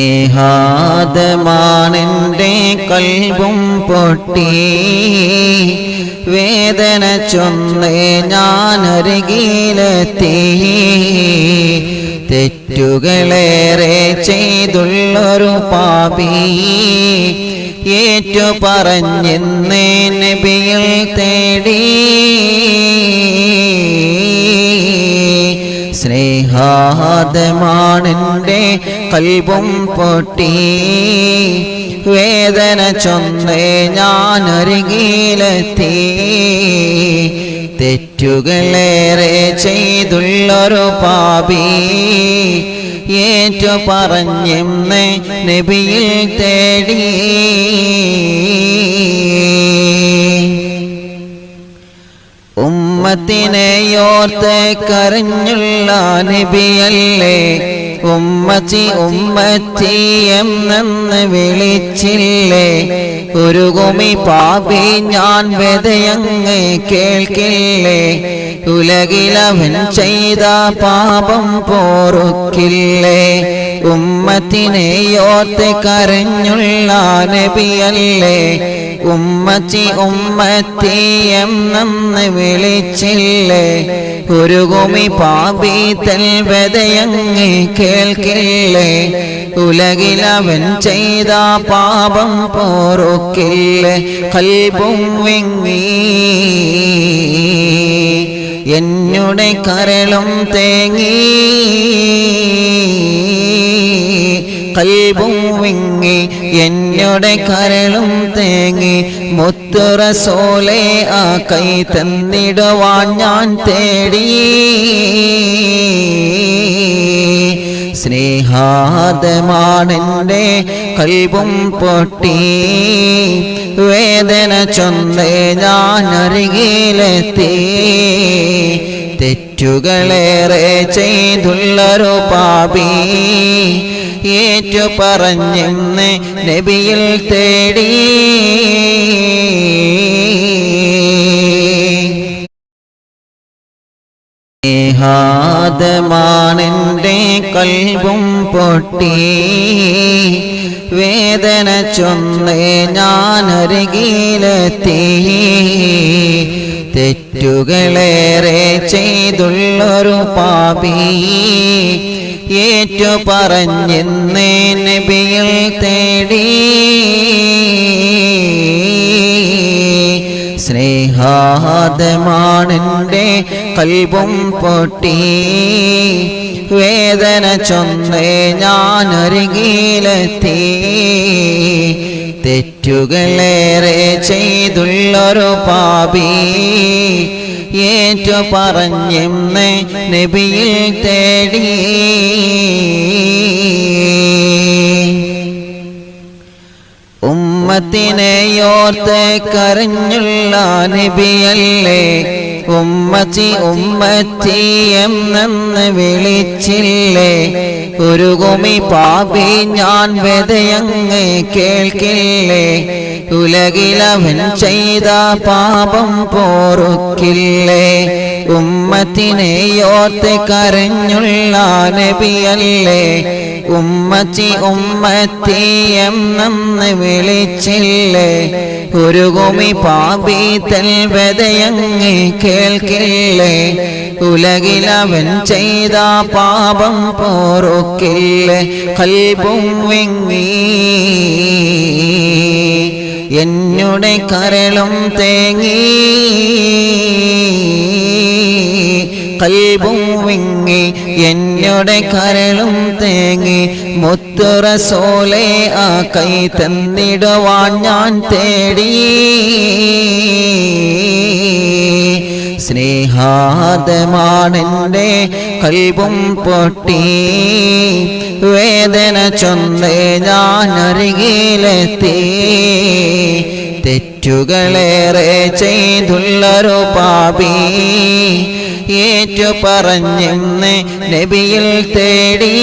സ്നേഹാദമാണെന്റെ കൽവും പൊട്ടി. വേദന ചൊന്നേ ഞാനരികിലെത്തി. തെറ്റുകളേറെ ചെയ്തുള്ളൊരു പാപി. ഏറ്റു പറഞ്ഞെന്നേ നബിയിൽ തേടി. സ്നേഹാദമാണെന്റെ കൽവും പൊട്ടി. വേദന ചൊന്നേ ഞാനരികിലെത്തി. തെറ്റുകളേറെ ചെയ്തുള്ളൊരു പാപി. ഏറ്റു പറഞ്ഞെന്ന് നബിയിൽ തേടി. ഉമ്മത്തിനെയോർത്ത് കരഞ്ഞുള്ള നബിയല്ലേ? ഉമ്മച്ചി ഉമ്മച്ചി എന്നെന്ന് വിളിച്ചില്ലേ? ഒരു കുമി പാപി ഞാൻ വെതയങ്ങ് കേൾക്കില്ലേ? ഉലകിലവൻ ചെയ്ത പാപം പോറുക്കില്ലേ? ഉമ്മത്തിനെയോർത്ത് കരഞ്ഞുള്ള നബിയല്ലേ? ഉമ്മച്ചി ഉമ്മത്തി എന്നെന്ന് വിളിച്ചില്ലേ? ഒരു കുമി പാപി തൽവതയങ്ങ് കേൾക്കില്ലേ? ഉലകിലവൻ ചെയ്ത പാപം പോറുക്കില്ലേ? കൽബും വിങ്ങി എന്നുടെ കരളും തേങ്ങി കൽബും വിങ്ങി എന്നോടെ കരളും തേങ്ങി മുത്തുറസോലെ ആ കൈ തന്നിടുവാൻ ഞാൻ തേടി. സ്നേഹാദമാണെന്റെ കൽബും പൊട്ടി. വേദന ചൊന്നേ ഞാൻ അരികിലെത്തി. തെറ്റുകളേറെ ചെയ്തുള്ളൊരു പാപി. ഏറ്റു പറഞ്ഞെന്ന് നബിയിൽ തേടി. ഹാദമാണെന്റെ കൽവും പൊട്ടി. വേദന ചൊന്നേ ഞാനരികിലെത്തി. തെറ്റുകളേറെ ചെയ്തുള്ളൊരു പാപി. ഏറ്റു പറഞ്ഞെന്നേ നബിയിൽ തേടി. സ്നേഹാദമാണെന്റെ കൽവും പൊട്ടി. വേദന ചൊന്നേ ഞാനൊരുകിയിലെത്തി തെറ്റുകളേറെ ചെയ്തുള്ളൊരു പാപി. ഏറ്റു പറഞ്ഞെന്ന് നബിയിൽ തേടി. ഉമ്മത്തിനെയോർത്ത് കരഞ്ഞുള്ള നബിയല്ലേ ഉമ്മച്ചി ഉമ്മത്തി എന്നെന്ന് വിളിച്ചില്ലേ? ഒരു കുമി പാപി ഞാൻ വെതയങ്ങ് കേൾക്കില്ലേ? ഉലകിലവൻ ചെയ്ത പാപം പോറുക്കില്ലേ? ഉമ്മത്തിനെയോർത്ത് കരഞ്ഞുള്ള നബിയല്ലേ? ഉമ്മച്ചി ഉമ്മത്തി എന്നെന്ന് വിളിച്ചില്ലേ? ഒരു കുമി പാപി തൽവതയങ്ങ് കേൾക്കില്ലേ? ഉലകിലവൻ ചെയ്ത പാപം പോറുക്കില്ലേ? കൽബും വിങ്ങി എന്നുടെ കരളും തേങ്ങി കൽബും വിങ്ങി എന്നുടെ കരളും തേങ്ങി മുത്തുറസോലെ ആ കൈ തന്നിടുവാൻ ഞാൻ തേടി. സ്നേഹാദമാണെന്റെ കൽബും പൊട്ടി വേദന ചൊന്നേ ഞാൻ അരികിലെത്തി. തെറ്റുകളേറെ ചെയ്തുള്ളൊരു പാപി ഏറ്റു പറഞ്ഞെന്ന് നബിയിൽ തേടി.